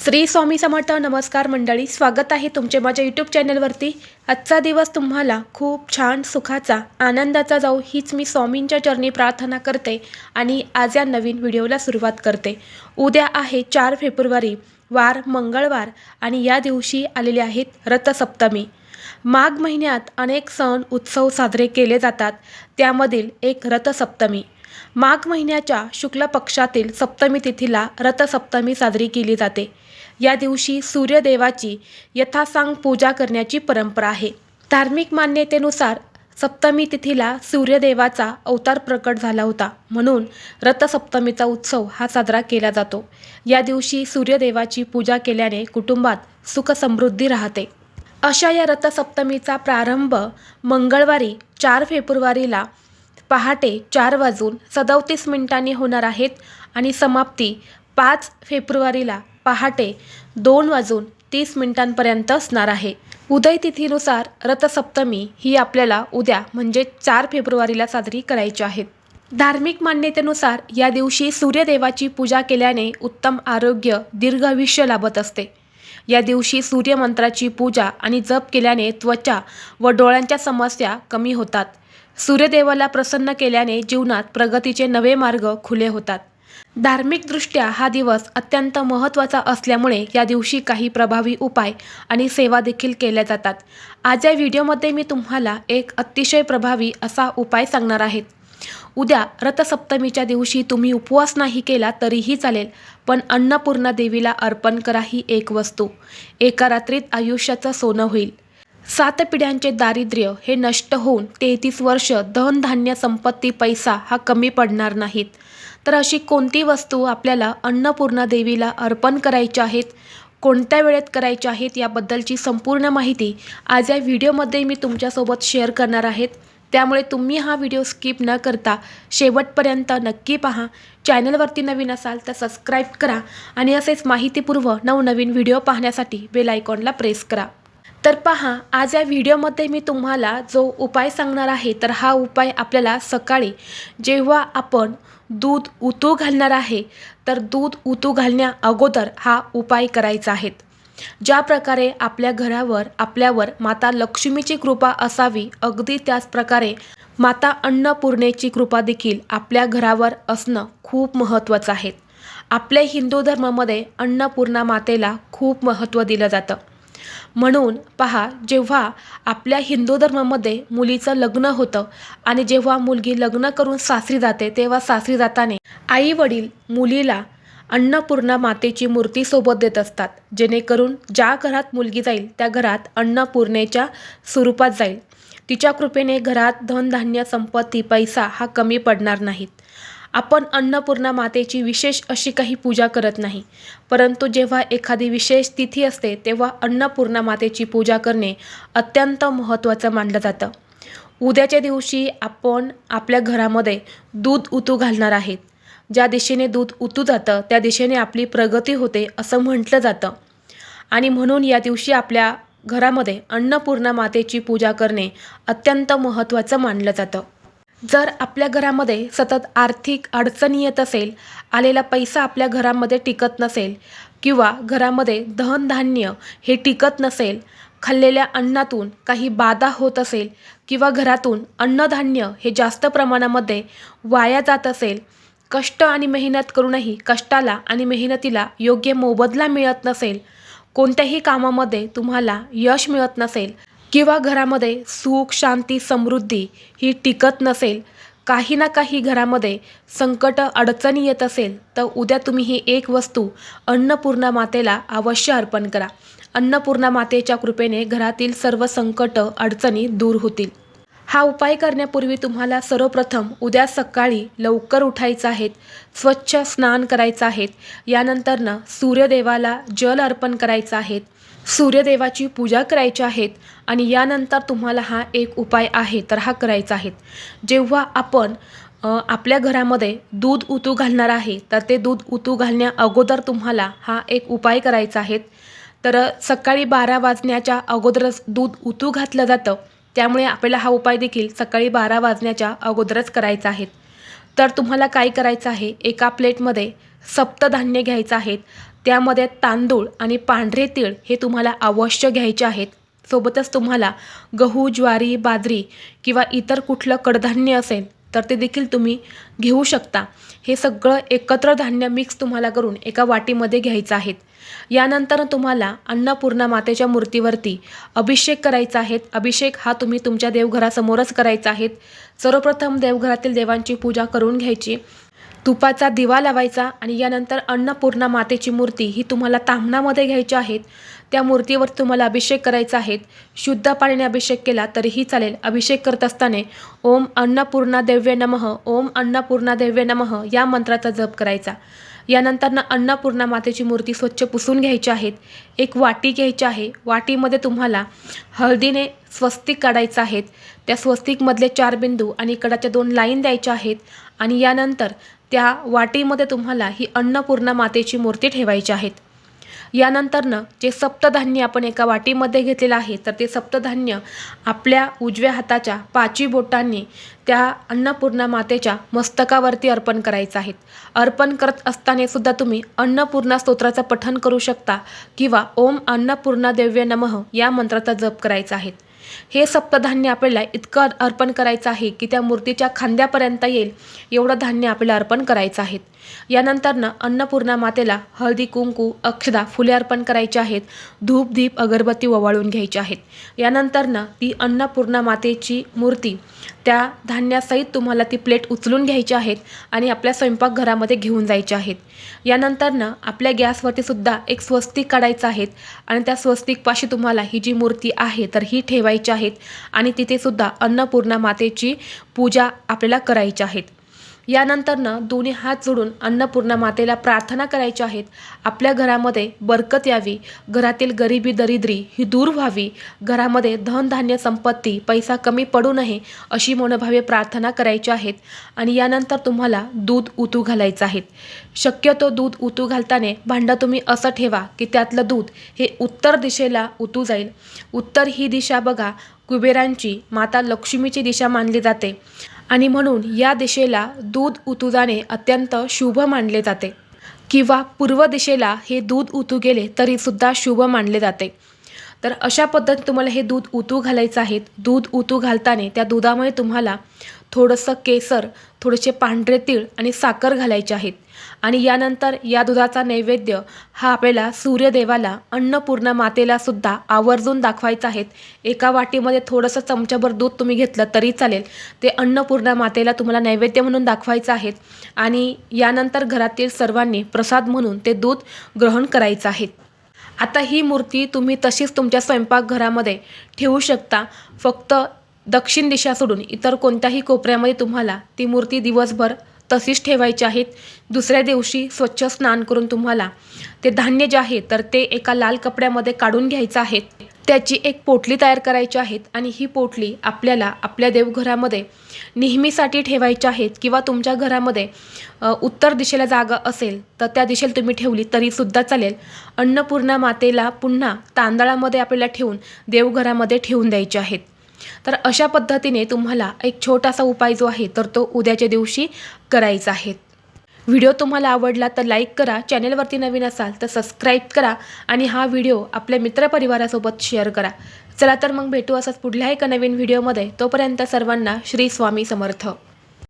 श्री स्वामी समर्थ नमस्कार मंडळी स्वागत आहे तुमचे माझ्या यूट्यूब चॅनलवरती आजचा दिवस तुम्हाला खूप छान सुखाचा आनंदाचा जाऊ हीच मी स्वामींच्या चरणी प्रार्थना करते आणि आज या नवीन व्हिडिओला सुरुवात करते. उद्या आहे चार फेब्रुवारी वार मंगळवार आणि या दिवशी आलेले आहेत रथसप्तमी. माघ महिन्यात अनेक सण उत्सव साजरे केले जातात. त्यामधील एक रथसप्तमी. माघ महिन्याच्या शुक्ल पक्षातील सप्तमी तिथीला रथसप्तमी साजरी केली जाते. या दिवशी सूर्यदेवाची यथासांग पूजा करण्याची परंपरा आहे. धार्मिक मान्यतेनुसार सप्तमी तिथीला सूर्यदेवाचा अवतार प्रकट झाला होता. म्हणून रथसप्तमीचा उत्सव हा साजरा केला जातो. या दिवशी सूर्यदेवाची पूजा केल्याने कुटुंबात सुखसमृद्धी राहते. अशा या रथसप्तमीचा प्रारंभ मंगळवारी चार फेब्रुवारीला पहाटे चार वाजून सदोतीस मिनिटांनी होणार आहेत आणि समाप्ती पाच फेब्रुवारीला पहाटे दोन वाजून तीस मिनिटांपर्यंत असणार आहे. उदय तिथीनुसार रथसप्तमी ही आपल्याला उद्या म्हणजे चार फेब्रुवारीला साजरी करायची आहे. धार्मिक मान्यतेनुसार या दिवशी सूर्यदेवाची पूजा केल्याने उत्तम आरोग्य दीर्घ आयुष्य लाभत असते. या दिवशी सूर्यमंत्राची पूजा आणि जप केल्याने त्वचा व डोळ्यांच्या समस्या कमी होतात. सूर्यदेवाला प्रसन्न केल्याने जीवनात प्रगतीचे नवे मार्ग खुले होतात. धार्मिकदृष्ट्या हा दिवस अत्यंत महत्त्वाचा असल्यामुळे या दिवशी काही प्रभावी उपाय आणि सेवा देखील केल्या जातात. आज या व्हिडिओमध्ये मी तुम्हाला एक अतिशय प्रभावी असा उपाय सांगणार आहेत उद्या रथसप्तमीच्या दिवशी तुम्ही उपवास नाही केला तरीही चालेल पण अन्नपूर्णा देवीला अर्पण करा ही एक वस्तू. एका रात्रीत आयुष्याचं सोनं होईल. सात पिढ्यांचे दारिद्र्य हे नष्ट होऊन तेहतीस वर्ष धनधान्य संपत्ती पैसा हा कमी पडणार नाहीत. तर अशी कोणती वस्तू आपल्याला अन्नपूर्णा देवीला अर्पण करायची आहेत कोणत्या वेळेत करायच्या आहेत याबद्दलची संपूर्ण माहिती आज या व्हिडिओमध्ये मी तुमच्यासोबत शेअर करणार आहेत. त्यामुळे तुम्ही हा व्हिडिओ स्किप न करता शेवटपर्यंत नक्की पहा. चॅनलवरती नवीन असाल तर सबस्क्राईब करा आणि असेच माहितीपूर्व नवनवीन व्हिडिओ पाहण्यासाठी बेल आयकॉनला प्रेस करा. तर पहा आज या व्हिडिओमध्ये मी तुम्हाला जो उपाय सांगणार आहे तर हा उपाय आपल्याला सकाळी जेव्हा आपण दूध उतू घालणार आहे तर दूध उतू घालण्या अगोदर हा उपाय करायचा आहे. ज्या प्रकारे आपल्या घरावर आपल्यावर माता लक्ष्मीची कृपा असावी अगदी त्याच प्रकारे माता अन्नपूर्णेची कृपा देखील आपल्या घरावर असणं खूप महत्त्वाचं आहे. आपल्या हिंदू धर्मामध्ये अन्नपूर्णा मातेला खूप महत्त्व दिलं जातं. म्हणून पहा जेव्हा आपल्या हिंदू धर्मामध्ये मुलीचं लग्न होतं आणि जेव्हा मुलगी लग्न करून सासरी जाते तेव्हा सासरी जाताने आई वडील मुलीला अन्नपूर्णा मातेची मूर्ती सोबत देत असतात जेणेकरून ज्या घरात मुलगी जाईल त्या घरात अन्नपूर्णेच्या स्वरूपात जाईल. तिच्या कृपेने घरात धनधान्य संपत्ती पैसा हा कमी पडणार नाहीत. आपण अन्नपूर्णा मातेची विशेष अशी काही पूजा करत नाही. परंतु जेव्हा एखादी विशेष तिथी असते तेव्हा अन्नपूर्णा मातेची पूजा करणे अत्यंत महत्त्वाचं मानलं जातं. उद्याच्या दिवशी आपण आपल्या घरामध्ये दूध उतू घालणार आहेत. ज्या दिशेने दूध उतू जातं त्या दिशेने आपली प्रगती होते असं म्हटलं जातं. आणि म्हणून या दिवशी आपल्या घरामध्ये अन्नपूर्णा मातेची पूजा करणे अत्यंत महत्त्वाचं मानलं जातं. जर आपल्या घरामध्ये सतत आर्थिक अडचणी येत असेल आलेला पैसा आपल्या घरामध्ये टिकत नसेल किंवा घरामध्ये धनधान्य हे टिकत नसेल खाल्लेल्या अन्नातून काही बाधा होत असेल किंवा घरातून अन्नधान्य हे जास्त प्रमाणामध्ये वाया जात असेल कष्ट आणि मेहनत करूनही कष्टाला आणि मेहनतीला योग्य मोबदला मिळत नसेल कोणत्याही कामामध्ये तुम्हाला यश मिळत नसेल किंवा घरामध्ये सुख शांती समृद्धी ही टिकत नसेल काही ना काही घरामध्ये संकट अडचणी येत असेल तर उद्या तुम्ही ही एक वस्तू अन्नपूर्णा मातेला अवश्य अर्पण करा. अन्नपूर्णा मातेच्या कृपेने घरातील सर्व संकट अडचणी दूर होतील. हा उपाय करण्यापूर्वी तुम्हाला सर्वप्रथम उद्या सकाळी लवकर उठायचं आहेत स्वच्छ स्नान करायचं आहेत यानंतरनं सूर्यदेवाला जल अर्पण करायचं आहेत सूर्यदेवाची पूजा करायची आहेत आणि यानंतर तुम्हाला हा एक उपाय आहे तर हा करायचा आहे. जेव्हा आपण आपल्या घरामध्ये दूध उतू घालणार आहे तर ते दूध उतू घालण्या अगोदर तुम्हाला हा एक उपाय करायचा आहे. तर सकाळी बारा वाजण्याच्या अगोदरच दूध उतू घातलं जातं. त्यामुळे आपल्याला हा उपाय देखील सकाळी बारा वाजण्याच्या अगोदरच करायचा आहे. तर तुम्हाला काय करायचं आहे? एका प्लेटमध्ये सप्तधान्य घ्यायचं आहेत त्यामध्ये तांदूळ आणि पांढरे तीळ हे तुम्हाला अवश्य घ्यायचे आहेत. सोबतच तुम्हाला गहू ज्वारी बाजरी किंवा इतर कुठलं कडधान्य असेल तर ते देखील तुम्ही घेऊ शकता. हे सगळं एकत्र धान्य मिक्स तुम्हाला करून एका वाटीमध्ये घ्यायचं आहेत. यानंतर तुम्हाला अन्नपूर्णा मातेच्या मूर्तीवरती अभिषेक करायचा आहे अभिषेक हा तुम्ही तुमच्या देवघरासमोरच करायचा आहे सर्वप्रथम देवघरातील देवांची पूजा करून घ्यायची. तुपाचा दिवा लावायचा आणि यानंतर अन्नपूर्णा मातेची मूर्ती ही तुम्हाला ताम्हणामध्ये घ्यायची आहेत. त्या मूर्तीवर तुम्हाला अभिषेक करायचा आहे. शुद्ध पाण्याने अभिषेक केला तरीही चालेल. अभिषेक करत असताना ओम अन्नपूर्णा देव्य नमः ओम अन्नपूर्णा देव्य नमः या मंत्राचा जप करायचा. यानंतरनं अन्नपूर्णा मातेची मूर्ती स्वच्छ पुसून घ्यायची आहेत. एक वाटी घ्यायची आहे. वाटीमध्ये तुम्हाला हळदीने स्वस्तिक काढायचं आहेत. त्या स्वस्तिकमधले चार बिंदू आणि इकडाच्या दोन लाईन द्यायच्या आहेत. आणि यानंतर त्या वाटीमध्ये तुम्हाला ही अन्नपूर्णा मातेची मूर्ती ठेवायची आहेत. यानंतरनं जे सप्तधान्य आपण एका वाटीमध्ये घेतलेलं आहे तर ते सप्तधान्य आपल्या उजव्या हाताच्या पाची बोटांनी त्या अन्नपूर्णा मातेच्या मस्तकावरती अर्पण करायचं आहेत अर्पण करत असताना सुद्धा तुम्ही अन्नपूर्णा स्तोत्राचं पठण करू शकता किंवा ओम अन्नपूर्णा देव्य नमः या मंत्राचा जप करायचा आहे. हे सप्तधान्य आपल्याला इतकं अर्पण करायचं आहे की त्या मूर्तीच्या खांद्यापर्यंत येईल एवढं धान्य आपल्याला अर्पण करायचं आहे. यानंतरनं अन्नपूर्णा मातेला हळदी कुंकू अक्षदा फुले अर्पण करायची आहेत. धूप दीप अगरबत्ती ओवाळून घ्यायची आहेत. यानंतरनं ती अन्नपूर्णा मातेची मूर्ती त्या धान्यासहित तुम्हाला ती प्लेट उचलून घ्यायची आहेत आणि आपल्या स्वयंपाकघरामध्ये घेऊन जायचे आहेत. यानंतरनं आपल्या गॅसवरती सुद्धा एक स्वस्तिक काढायचं आहेत आणि त्या स्वस्तिकपाशी तुम्हाला ही जी मूर्ती आहे तर ही ठेवायची आहेत आणि तिथे सुद्धा अन्नपूर्णा मातेची पूजा आपल्याला करायची आहेत. यानंतरनं दोन्ही हात जोडून अन्नपूर्णा मातेला प्रार्थना करायच्या आहेत. आपल्या घरामध्ये बरकत यावी. घरातील गरिबी दरिद्री ही दूर व्हावी. घरामध्ये धनधान्य संपत्ती पैसा कमी पडू नये अशी मनोभावे प्रार्थना करायची आहेत आणि यानंतर तुम्हाला दूध उतू घालायचं आहे. शक्यतो दूध उतू घालताना भांडं तुम्ही असं ठेवा की त्यातलं दूध हे उत्तर दिशेला उतू जाईल. उत्तर ही दिशा बघा कुबेरांची माता लक्ष्मीची दिशा मानली जाते. आणि म्हणून या दिशेला दूध उतू जाणे अत्यंत शुभ मानले जाते. किंवा पूर्व दिशेला हे दूध उतू गेले तरीसुद्धा शुभ मानले जाते. तर अशा पद्धतीने तुम्हाला हे दूध उतू घालायचं आहे. दूध उतू घालताना त्या दुधामुळे तुम्हाला थोडंसं केसर थोडेसे पांढरे तीळ आणि साखर घालायचे आहेत. आणि यानंतर या दुधाचा नैवेद्य हा आपल्याला सूर्यदेवाला अन्नपूर्णा मातेला सुद्धा आवर्जून दाखवायचा आहे. एका वाटीमध्ये थोडंसं चमच्याभर दूध तुम्ही घेतलं तरी चालेल. ते अन्नपूर्णा मातेला तुम्हाला नैवेद्य म्हणून दाखवायचं आहे. आणि यानंतर घरातील सर्वांनी प्रसाद म्हणून ते दूध ग्रहण करायचं आहे. आता ही मूर्ती तुम्ही तशीच तुमच्या स्वयंपाकघरामध्ये ठेवू शकता. फक्त दक्षिण दिशा सोडून इतर कोणत्याही कोपऱ्यामध्ये तुम्हाला ती मूर्ती दिवसभर तशीच ठेवायची आहेत. दुसऱ्या दिवशी स्वच्छ स्नान करून तुम्हाला ते धान्य जे आहे तर ते एका लाल कपड्यामध्ये काढून घ्यायचं आहे. त्याची एक पोटली तयार करायची आहेत आणि ही पोटली आपल्याला आपल्या देवघरामध्ये नेहमीसाठी ठेवायची आहेत किंवा तुमच्या घरामध्ये उत्तर दिशेला जागा असेल तर त्या दिशेला तुम्ही ठेवली तरीसुद्धा चालेल. अन्नपूर्णा मातेला पुन्हा तांदळामध्ये आपल्याला ठेवून देवघरामध्ये ठेवून द्यायचे आहेत. तर अशा पद्धतीने तुम्हाला एक छोटासा उपाय जो आहे तर तो उद्याच्या दिवशी करायचा आहे. व्हिडिओ तुम्हाला आवडला तर लाईक करा चॅनेलवरती नवीन असाल तर सबस्क्राईब करा आणि हा व्हिडिओ आपल्या मित्रपरिवारासोबत शेअर करा. चला तर मग भेटू असंच पुढल्या एका नवीन व्हिडिओमध्ये. तोपर्यंत सर्वांना श्री स्वामी समर्थ.